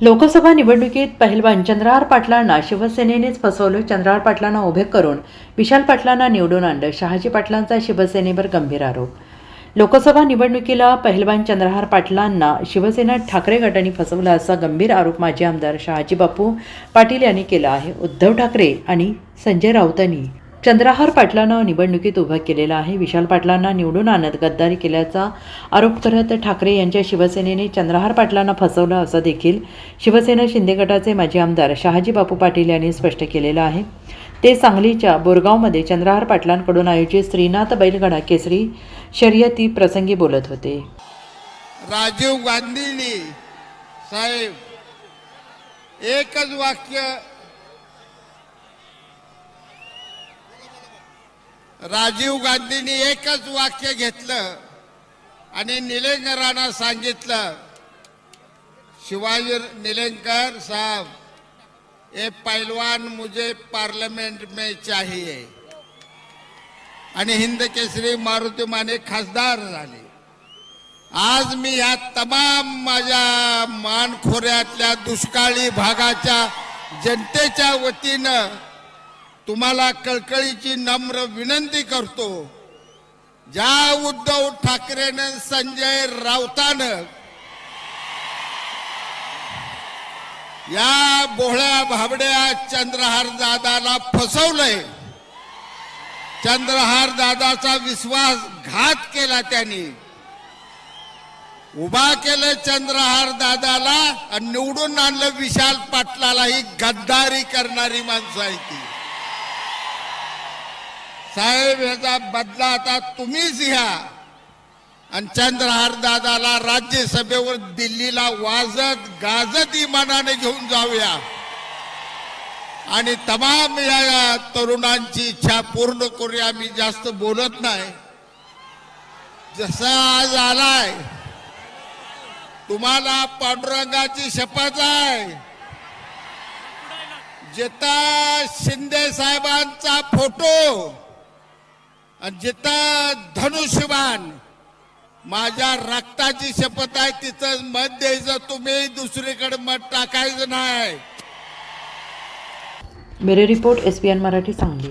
लोकसभा निवडणुकीत पहिलवान चंद्रहार पाटलांना शिवसेनेनेच फसवलं. चंद्रहार पाटलांना उभे करून विशाल पाटलांना निवडून आणलं. शहाजी पाटलांचा शिवसेनेवर गंभीर आरोप. लोकसभा निवडणुकीला पहिलवान चंद्रहार पाटलांना शिवसेना ठाकरे गटाने फसवला असा गंभीर आरोप माजी आमदार शहाजी बापू पाटील यांनी केला आहे. उद्धव ठाकरे आणि संजय राऊतांनी चंद्रहार पाटलांना निवडणुकीत उभं केलेलं आहे. विशाल पाटलांना निवडून आणत गद्दारी केल्याचा आरोप करत ठाकरे यांच्या शिवसेनेने चंद्रहार पाटलांना फसवलं असं देखील शिवसेना शिंदे गटाचे माजी आमदार शहाजी बापू पाटील यांनी स्पष्ट केलेलं आहे. ते सांगलीच्या बोरगावमध्ये चंद्रहार पाटलांकडून आयोजित श्रीनाथ बैलगडा केसरी शर्यती प्रसंगी बोलत होते. राजीव गांधींनी साहेब एकच वाक्य राजीव गांधींनी एकच वाक्य घेतलं आणि निलेंकरांना सांगितलं शिवाजी निलेंकर साहब ये पहलवान मुझे पार्लियामेंट में चाहिए. आणि हिंद केसरी मारुती माने खासदार झाले. आज मी या तमाम माझ्या मानखोऱ्यातल्या दुष्काळी भागाच्या जनतेच्या वतीनं तुम्हाला कळकळीची नम्र विनंती करतो. ज्या उद्धव ठाकरेनं संजय राऊतानं या बोहळ्या भाबड्या चंद्रहार दादाला फसवलंय चंद्रहार दादाचा विश्वास घात केला त्यांनी. उभा केलं चंद्रहार दादाला आणि निवडून आणलं विशाल पाटलाला ही गद्दारी करणारी माणसं आहे ती. साहेब याचा बदला आता तुम्हीच घ्या. आणि चंद्रहार दादाला राज्यसभेवर दिल्लीला वाजत गाजत इमानाने घेऊन जाऊया. आणि तमाम या तरुणांची इच्छा पूर्ण करूया. मी जास्त बोलत नाही. जसा आज आलाय तुम्हाला पांडुरंगाची शपथ आहे. जेता शिंदे साहेबांचा फोटो. आणि जिथं धनुष्यबाण माझ्या रक्ताची शपथ आहे तिथं मत द्यायचं तुम्ही दुसरीकडे मत टाकायचं नाही. मेरे report S P N Marathi Sangli.